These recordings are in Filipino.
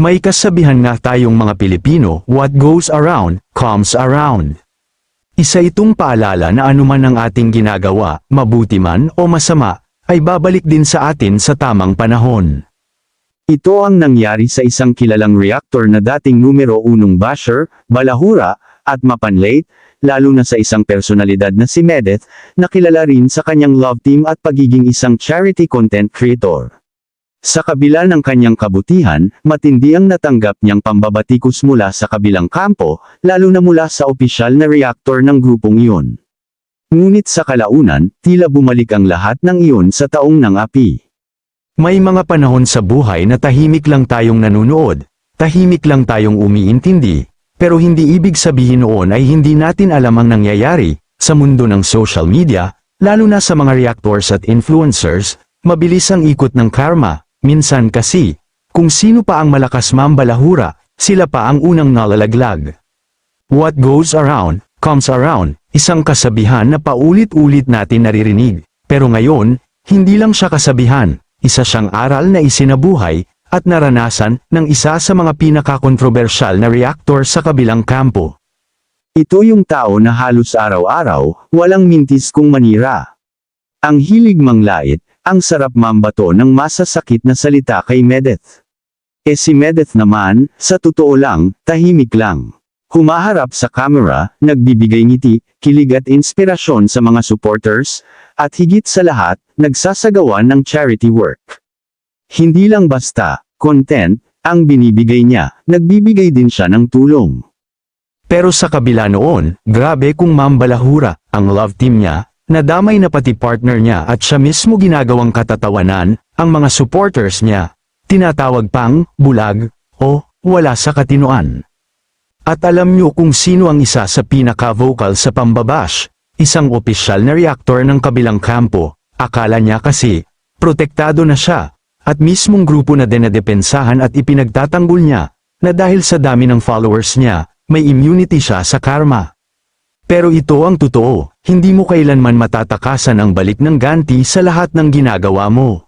May kasabihan nga tayong mga Pilipino, what goes around, comes around. Isa itong paalala na anuman ang ating ginagawa, mabuti man o masama, ay babalik din sa atin sa tamang panahon. Ito ang nangyari sa isang kilalang reactor na dating numero unong basher, balahura, at mapanlate, lalo na sa isang personalidad na si Medeth, na kilala rin sa kanyang love team at pagiging isang charity content creator. Sa kabila ng kanyang kabutihan, matindi ang natanggap niyang pambabatikos mula sa kabilang kampo, lalo na mula sa opisyal na reactor ng grupong iyon. Ngunit sa kalaunan, tila bumalik ang lahat ng iyon sa taong ng api. May mga panahon sa buhay na tahimik lang tayong nanunood, tahimik lang tayong umiintindi, pero hindi ibig sabihin noon ay hindi natin alam ang nangyayari, sa mundo ng social media, lalo na sa mga reactors at influencers, mabilis ang ikot ng karma, minsan kasi, kung sino pa ang malakas mambalahura, sila pa ang unang nalalaglag. What goes around, comes around, isang kasabihan na paulit-ulit natin naririnig, pero ngayon, hindi lang siya kasabihan, isa siyang aral na isinabuhay, at naranasan ng isa sa mga pinakakontrobersyal na reactor sa kabilang kampo. Ito yung tao na halos araw-araw, walang mintis kung manira. Ang hilig manglait, ang sarap mambato ng masasakit na salita kay Medeth. E si Medeth naman, sa totoo lang, tahimik lang. Humaharap sa camera, nagbibigay ngiti, kilig at inspirasyon sa mga supporters, at higit sa lahat, nagsasagawa ng charity work. Hindi lang basta, content, ang binibigay niya, nagbibigay din siya ng tulong. Pero sa kabila noon, grabe kung mambalahura, ang love team niya, nadamay na pati partner niya at siya mismo ginagawang katatawanan, ang mga supporters niya, tinatawag pang, bulag, o, wala sa katinoan. At alam niyo kung sino ang isa sa pinaka-vocal sa pambabash, isang opisyal na reactor ng kabilang kampo, akala niya kasi, protektado na siya, at mismong grupo na denedepensahan at ipinagtatanggol niya, na dahil sa dami ng followers niya, may immunity siya sa karma. Pero ito ang totoo, hindi mo kailanman matatakasan ang balik ng ganti sa lahat ng ginagawa mo.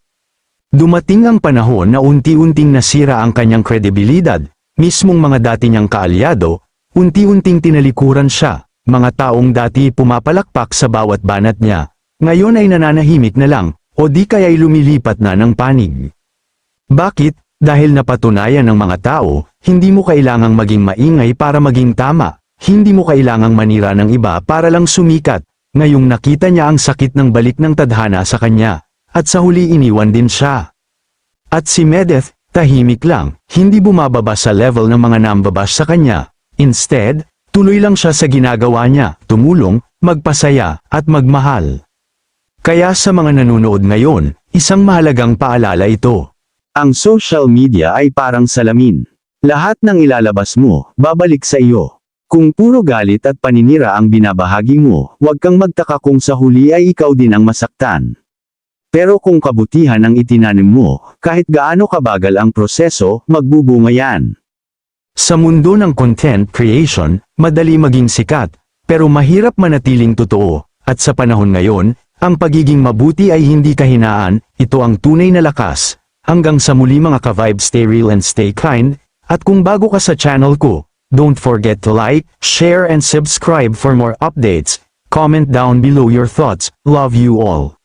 Dumating ang panahon na unti-unting nasira ang kanyang kredibilidad, mismong mga dati niyang kaalyado, unti-unting tinalikuran siya, mga taong dati pumapalakpak sa bawat banat niya, ngayon ay nananahimik na lang, o di kaya'y lumilipat na ng panig. Bakit? Dahil napatunayan ng mga tao, hindi mo kailangang maging maingay para maging tama, hindi mo kailangang manira ng iba para lang sumikat, ngayong nakita niya ang sakit ng balik ng tadhana sa kanya, at sa huli iniwan din siya. At si Medeth, tahimik lang, hindi bumababa sa level ng mga nambabash sa kanya, instead, tuloy lang siya sa ginagawa niya, tumulong, magpasaya, at magmahal. Kaya sa mga nanonood ngayon, isang mahalagang paalala ito. Ang social media ay parang salamin. Lahat ng ilalabas mo, babalik sa iyo. Kung puro galit at paninira ang binabahagi mo, huwag kang magtaka kung sa huli ay ikaw din ang masaktan. Pero kung kabutihan ang itinanim mo, kahit gaano kabagal ang proseso, magbubunga yan. Sa mundo ng content creation, madali maging sikat, pero mahirap manatiling totoo, at sa panahon ngayon, ang pagiging mabuti ay hindi kahinaan, ito ang tunay na lakas. Hanggang sa muli mga ka-vibe stay real and stay kind, at kung bago ka sa channel ko, don't forget to like, share and subscribe for more updates. Comment down below your thoughts, love you all.